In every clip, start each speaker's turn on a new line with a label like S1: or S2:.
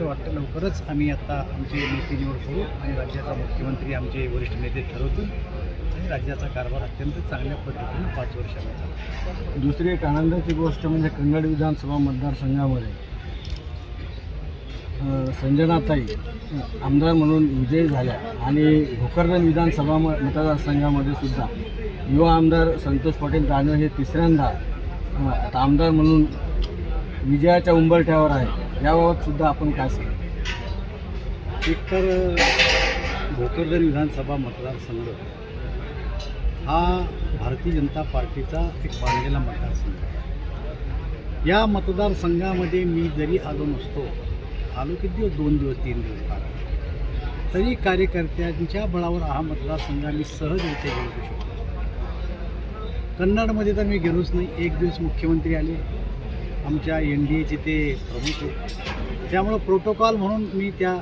S1: असं वाटतं लवकरच आम्ही आता आमचे नेते निवड करू आणि राज्याचा मुख्यमंत्री आमचे वरिष्ठ नेते ठरवतील आणि राज्याचा कारभार अत्यंत चांगल्या पद्धतीने पाच वर्षांचा
S2: दुसरी एक आनंदाची गोष्ट म्हणजे कन्नड विधानसभा मतदारसंघामध्ये संजनाताई आमदार म्हणून विजयी झाल्या आणि भोकरदन विधानसभा म- मतदारसंघामध्ये सुद्धा युवा आमदार संतोष पाटील दानवे हे तिसऱ्यांदा आता आमदार म्हणून विजयाच्या उंबरठ्यावर आहे याबाबत सुद्धा आपण काय सांगू?
S1: एकतर भोकरदन विधानसभा मतदारसंघ हा भारतीय जनता पार्टीचा एक बांधलेला मतदारसंघ आहे. या मतदारसंघामध्ये मी जरी आलो नसतो आलो किती दिवस? दोन दिवस तीन दिवस बारा तरी कार्यकर्त्यांच्या बळावर हा मतदारसंघ मी सहज इथे शकतो. कन्नडमध्ये तर मी गेलोच नाही. एक दिवस मुख्यमंत्री आले आमच्या एन डी एचे ते प्रमुख आहेत. त्यामुळं प्रोटोकॉल म्हणून मी त्या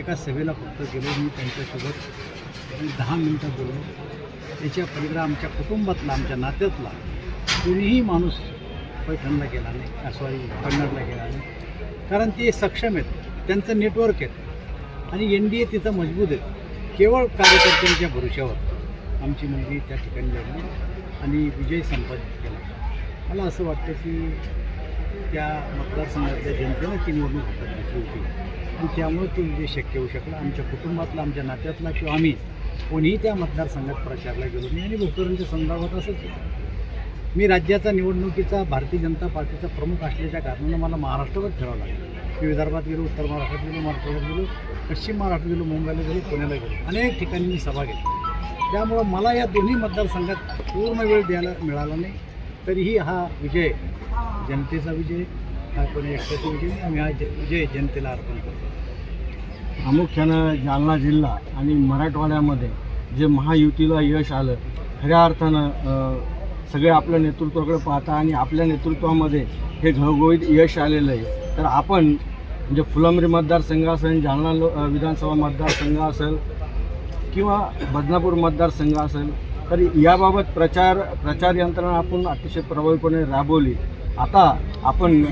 S1: एका सभेला फक्त गेलो मी त्यांच्यासोबत दहा मिनटं बोललो. त्याच्या पलीकडं आमच्या कुटुंबातला आमच्या नात्यातला कोणीही माणूस पैठणला गेला नाही सॉरी कन्नडला गेला नाही. कारण ते सक्षम आहेत त्यांचं नेटवर्क आहे आणि एन डी ए तिथं मजबूत आहे केवळ कार्यकर्त्यांच्या भरोश्यावर आमची मुलगी त्या ठिकाणी लढली आणि विजय संपादित केला. मला असं वाटतं की त्या मतदारसंघातल्या जनतेनं ती निवडणूक हातात घेतली होती. आणि त्यामुळे तो विजय शक्य होऊ शकला आमच्या कुटुंबातला आमच्या नात्यातला किंवा आम्ही कोणीही त्या मतदारसंघात प्रचारला गेलो नाही. आणि भोकरांच्या संदर्भात असंच होतं. मी राज्याचा निवडणुकीचा भारतीय जनता पार्टीचा प्रमुख असल्याच्या कारणानं मला महाराष्ट्रावर ठेवावं लागलं. मी विदर्भात गेलो उत्तर महाराष्ट्रात गेलो मराठवाड्यात गेलो पश्चिम महाराष्ट्रात गेलो मुंबईला गेलो पुण्याला गेलो. अनेक ठिकाणी मी सभा घेतली. त्यामुळं मला या दोन्ही मतदारसंघात पूर्ण वेळ द्यायला मिळाला नाही. तरीही हा विजय जनतेचा विजय हा कोणी एकट्याचा विजय आम्ही हा विजय जनतेला अर्पण करतो.
S2: प्रामुख्यानं जालना जिल्हा आणि मराठवाड्यामध्ये जे महायुतीला यश आलं खऱ्या अर्थानं सगळे आपल्या नेतृत्वाकडे पाहता आणि आपल्या नेतृत्वामध्ये हे घवघवीत यश आलेलं आहे. तर आपण म्हणजे फुलंब्री मतदारसंघ असेल जालना लो विधानसभा मतदारसंघ असेल किंवा बदनापूर मतदारसंघ असेल तर याबाबत प्रचार प्रचार यंत्रणा आपण अतिशय प्रभावीपणे राबवली. आता आपण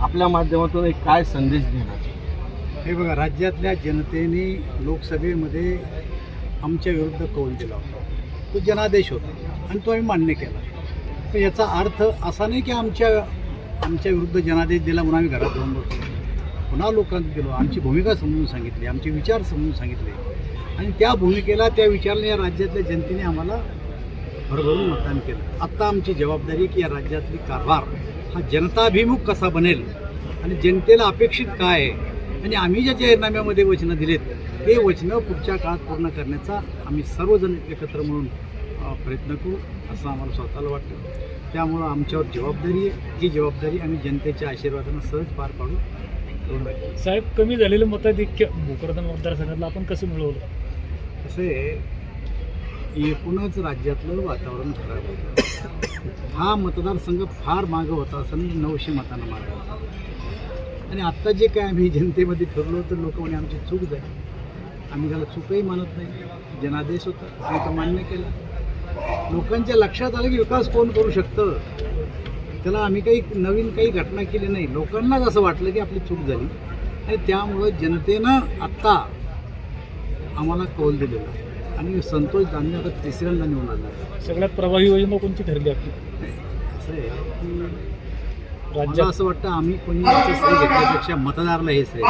S2: आपल्या माध्यमातून एक काय संदेश देणार?
S1: हे बघा राज्यातल्या जनतेने लोकसभेमध्ये आमच्या विरुद्ध कौल दिला होता. तो जनादेश होता आणि तो आम्ही मान्य केला. तर याचा अर्थ असा नाही की आमच्या आमच्या विरुद्ध जनादेश दिला म्हणून आम्ही घरात जाऊन बसलो. पुन्हा लोकांत गेलो आमची भूमिका समजून सांगितली आमचे विचार समजून सांगितले. आणि त्या भूमिकेला त्या विचाराने या राज्यातल्या जनतेने आम्हाला भरभरून मतदान केलं. आत्ता आमची जबाबदारी की या राज्यातली कारभार हा जनताभिमुख कसा बनेल आणि जनतेला अपेक्षित काय आहे? आणि आम्ही ज्या जाहीरनाम्यामध्ये वचनं दिलेत ते वचनं पुढच्या काळात पूर्ण करण्याचा आम्ही सर्वजण एकत्र म्हणून प्रयत्न करू असं आम्हाला स्वतःला वाटतं. त्यामुळं आमच्यावर जबाबदारी आहे. ही जबाबदारी आम्ही जनतेच्या आशीर्वादानं सहज पार पाडू.
S3: साहेब कमी झालेलं मताधिक्य भोकरदन मतदारसंघातलं आपण कसं मिळवलं?
S1: असे एकूणच राज्यातलं वातावरण खराब होतं. हा मतदारसंघ फार मागं होता असं नाही नऊशे मतांना मागं होता आणि आत्ता जे काय आम्ही जनतेमध्ये ठरलो तर लोक म्हणे आमची चूक झाली. आम्ही त्याला चूकही मानत नाही. जनादेश होता आम्ही तो मान्य केला. लोकांच्या लक्षात आलं की विकास कोण करू शकतं? त्याला आम्ही काही नवीन काही घटना केली नाही. लोकांनाच असं वाटलं की आपली चूक झाली. आणि त्यामुळं जनतेनं आत्ता आम्हाला कौल दिलेला. आहे आणि संतोष दानवे आता तिसऱ्यांदा निवडून आला.
S3: सगळ्यात प्रभावी योजना कोणती ठरली आपली?
S1: असं आहे की असं वाटतं आम्ही कोणी श्रेय घेतल्यापेक्षा मतदाराला हे श्रेय